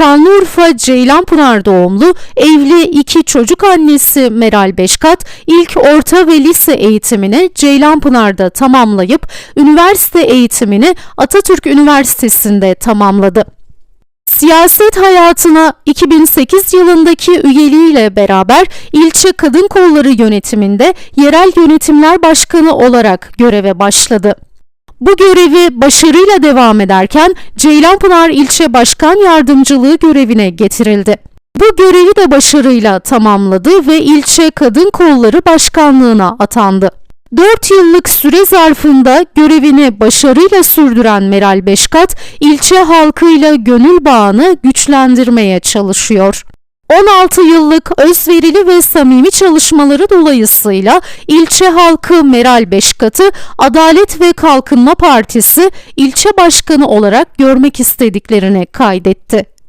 Şanlıurfa Ceylanpınar doğumlu evli iki çocuk annesi Meral Beşkat ilk orta ve lise eğitimini Ceylanpınar'da tamamlayıp üniversite eğitimini Atatürk Üniversitesi'nde tamamladı. Siyaset hayatına 2008 yılındaki üyeliğiyle beraber ilçe kadın kolları yönetiminde yerel yönetimler başkanı olarak göreve başladı. Bu görevi başarıyla devam ederken Ceylanpınar İlçe Başkan Yardımcılığı görevine getirildi. Bu görevi de başarıyla tamamladı ve ilçe kadın kolları başkanlığına atandı. 4 yıllık süre zarfında görevini başarıyla sürdüren Meral Beşkat, ilçe halkıyla gönül bağını güçlendirmeye çalışıyor. 16 yıllık özverili ve samimi çalışmaları dolayısıyla ilçe halkı Meral Beşkat'ı Adalet ve Kalkınma Partisi ilçe başkanı olarak görmek istediklerini kaydetti.